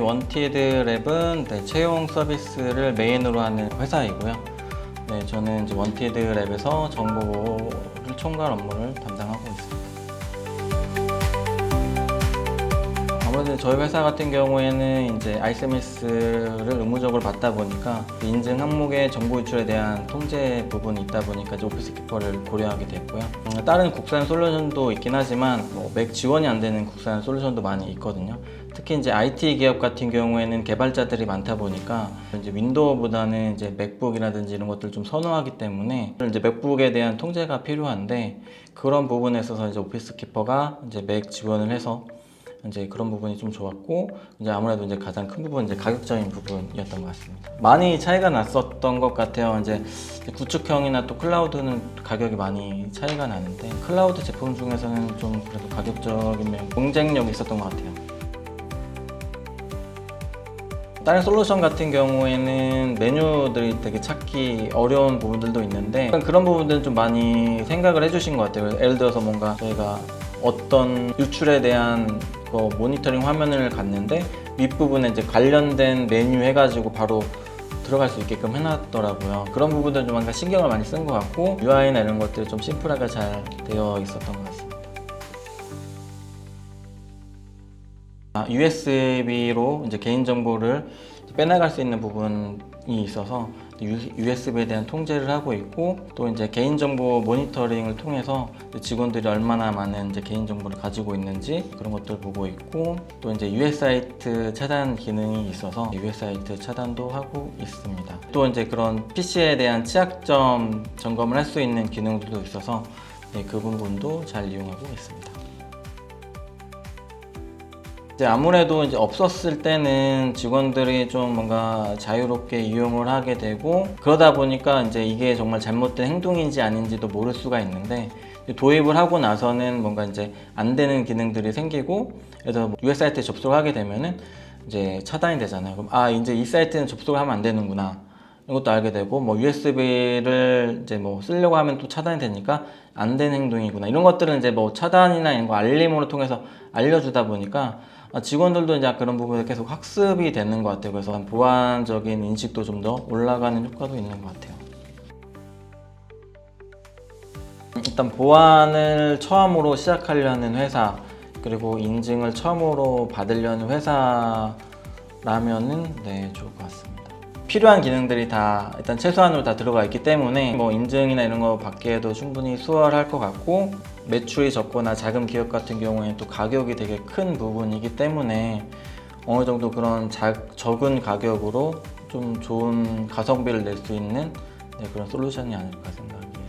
원티드 랩은 네, 채용 서비스를 메인으로 하는 회사이고요. 네, 저는 이제 원티드 랩에서 정보를 총괄 업무를 담당하고 있습니다. 아무래도 저희 회사 같은 경우에는 이제 아이스미스를 의무적으로 받다 보니까 인증 항목의 정보 유출에 대한 통제 부분이 있다 보니까 오피스 키퍼를 고려하게 됐고요. 음, 다른 국산 솔루션도 있긴 하지만 뭐 맥 지원이 안 되는 국산 솔루션도 많이 있거든요. 특히 이제 IT 기업 같은 경우에는 개발자들이 많다 보니까 이제 윈도우보다는 이제 맥북이라든지 이런 것들 좀 선호하기 때문에 이제 맥북에 대한 통제가 필요한데 그런 부분에 있어서 이제 오피스 키퍼가 이제 맥 지원을 해서 이제 그런 부분이 좀 좋았고 이제 아무래도 이제 가장 큰 부분은 이제 가격적인 부분이었던 것 같습니다. 많이 차이가 났었던 것 같아요. 이제 구축형이나 또 클라우드는 가격이 많이 차이가 나는데 클라우드 제품 중에서는 좀 그래도 가격적인 면 경쟁력이 있었던 것 같아요. 다른 솔루션 같은 경우에는 메뉴들이 되게 찾기 어려운 부분들도 있는데 그런 부분들은 좀 많이 생각을 해주신 것 같아요. 예를 들어서 뭔가 저희가 어떤 유출에 대한 그 모니터링 화면을 갔는데 윗부분에 이제 관련된 메뉴 해가지고 바로 들어갈 수 있게끔 해놨더라고요. 그런 부분들 좀 뭔가 신경을 많이 쓴 것 같고 UI나 이런 것들이 좀 심플하게 잘 되어 있었던 것 같습니다. 아, USB로 이제 개인 정보를 빼나갈 수 있는 부분이 있어서 USB에 대한 통제를 하고 있고 또 이제 개인 정보 모니터링을 통해서 직원들이 얼마나 많은 이제 개인 정보를 가지고 있는지 그런 것들 보고 있고 또 이제 US 사이트 차단 기능이 있어서 US 사이트 차단도 하고 있습니다. 또 이제 그런 PC에 대한 취약점 점검을 할 수 있는 기능들도 있어서 네, 그 부분도 잘 이용하고 있습니다. 이제 아무래도 이제 없었을 때는 직원들이 좀 뭔가 자유롭게 이용을 하게 되고 그러다 보니까 이제 이게 정말 잘못된 행동인지 아닌지도 모를 수가 있는데 도입을 하고 나서는 뭔가 이제 안 되는 기능들이 생기고 그래서 US 사이트에 접속을 하게 되면은 이제 차단이 되잖아요. 그럼 아 이제 이 사이트는 접속을 하면 안 되는구나. 이것도 알게 되고 뭐 USB를 이제 뭐 쓰려고 하면 또 차단이 되니까 안 되는 행동이구나. 이런 것들은 이제 뭐 차단이나 이런 거 알림으로 통해서 알려주다 보니까 아, 직원들도 이제 그런 부분에 계속 학습이 되는 것 같아요. 그래서 보안적인 인식도 좀 더 올라가는 효과도 있는 것 같아요. 일단 보안을 처음으로 시작하려는 회사 그리고 인증을 처음으로 받으려는 회사라면은 네 좋을 것 같습니다. 필요한 기능들이 다 일단 최소한으로 다 들어가 있기 때문에 뭐 인증이나 이런 거 받기에도 충분히 수월할 것 같고 매출이 적거나 작은 기업 같은 경우에는 또 가격이 되게 큰 부분이기 때문에 어느 정도 그런 작- 적은 가격으로 좀 좋은 가성비를 낼 수 있는 네, 그런 솔루션이 아닐까 생각합니다.